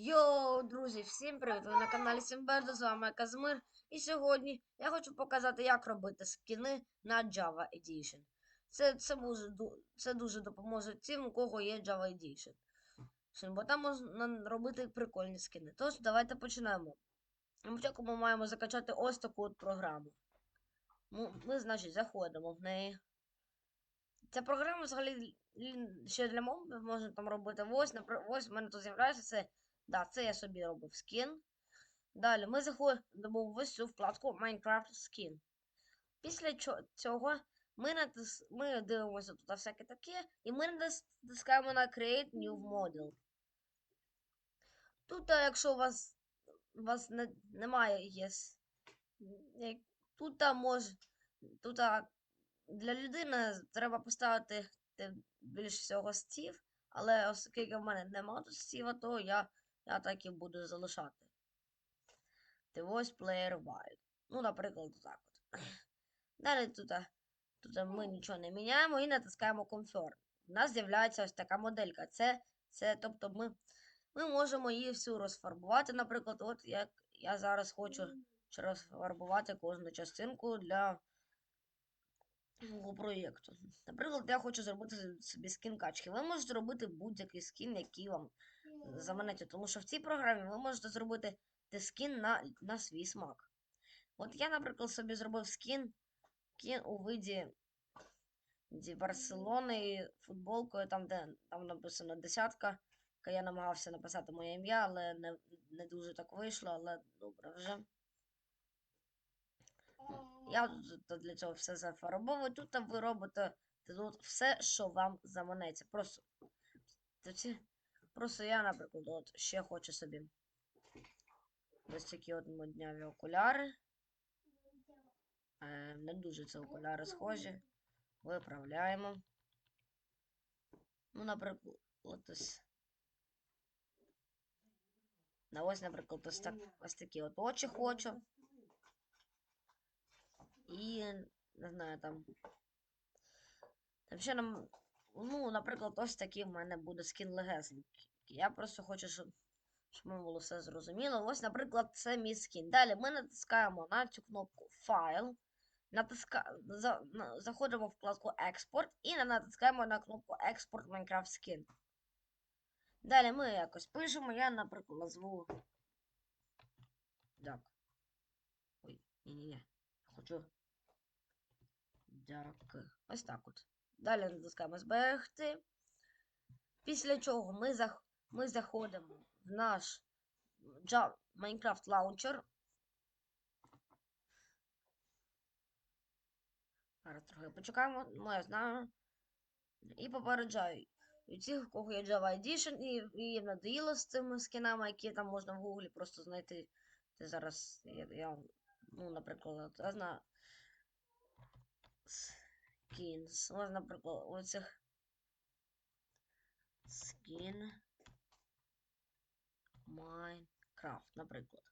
Йоу, друзі, всім привіт! Ви на каналі Сімбердо, з вами Казмир. І сьогодні я хочу показати, як робити скіни на Java Edition. Це, це, може, це дуже допоможе тим, у кого є Java Edition. Бо там можна робити прикольні скіни. Тож, давайте почнемо. На початку ми маємо закачати ось таку от програму. Ми, ми, значить, заходимо в неї. Ця програма взагалі ще для мов можна там робити. Ось, ось в мене тут з'являється це. Да, це я собі робив скін. Далі ми заходимо в ось цю вкладку Minecraft Skin. Після цього ми, натис... ми дивимося тут всяке таке, і ми натискаємо на Create New Model. Тут, якщо у вас, у вас не, немає ЄС, тут може, тут для людини треба поставити те, більш всього стів, але оскільки в мене немає тут стіва, то я, я так і буду залишати. Ти ось player while. Ну, наприклад, так от. Далі тут, тут ми нічого не міняємо і натискаємо Confirm. У нас з'являється ось така моделька. Це, це тобто ми, ми можемо її всю розфарбувати. Наприклад, от як я зараз хочу розфарбувати кожну частинку для мого проєкту. Наприклад, я хочу зробити собі скін качки. Ви можете робити будь-який скін, який вам заманеться. Тому що в цій програмі ви можете зробити скін на, на свій смак. От я, наприклад, собі зробив скін, скін у виді, Барселони футболкою, там, де там написано десятка. Я намагався написати моє ім'я, але не, не дуже так вийшло, але добре вже. Я тут- для цього все зафарбовую. Тут ви робите тут все, що вам заманеться. Просто, просто я, наприклад, от ще хочу собі ось такі от окуляри. Е, не дуже це окуляри схожі. Виправляємо. Ну, наприклад, от ось. На ось, наприклад, ось, так, ось такі от очі хочу. І не знаю там. Ще нам. Ну, наприклад, ось такий в мене буде скін легесенький. Я просто хочу, щоб, ми було все зрозуміло. Ось, наприклад, це мій скін. Далі ми натискаємо на цю кнопку Файл. Натиска... За... Заходимо в вкладку Експорт і натискаємо на кнопку Експорт Minecraft Skin. Далі ми якось пишемо. Я, наприклад, назву. Так. Ой, ні-ні-ні. Хочу. Дякую. Ось так от. Далі натискаємо зберегти. Після чого ми, зах... ми заходимо в наш Minecraft Launcher. Зараз трохи почекаємо, ну я знаю. І попереджаю. І ті, у кого є Java Edition, і, їм надоїло з цими скінами, які там можна в Гуглі просто знайти. Це зараз я, я ну, наприклад, я знаю. Skins. Ось, наприклад, оцих Skin Minecraft, наприклад.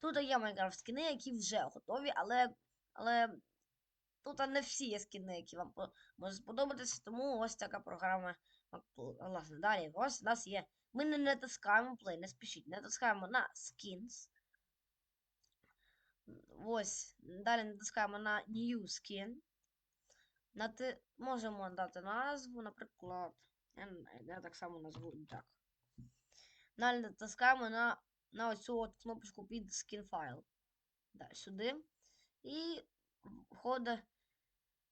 Тут є Minecraft скини, які вже готові, але, але тут не всі є скини, які вам можуть сподобатися, тому ось така програма. Власне, далі ось у нас є. Ми не натискаємо play, не спішіть, натискаємо на skins. Ось, далі натискаємо на New Skin. Нати... Можемо дати назву, наприклад. Я, я так само назву так. Далі натискаємо на, на оцю от кнопочку під Skin File. Далі сюди. І входить.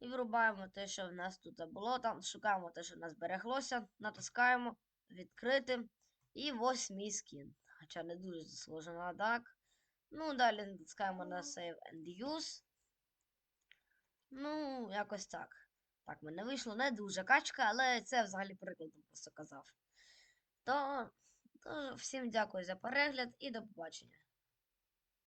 І вирубаємо те, що в нас тут було. Там шукаємо те, що в нас збереглося. Натискаємо, відкрити. І ось мій скін. Хоча не дуже схоже на так. Ну, далі натискаємо на Save and Use. Ну, якось так. Так, мене вийшло не дуже качка, але це взагалі прикладом просто казав. То, то всім дякую за перегляд і до побачення.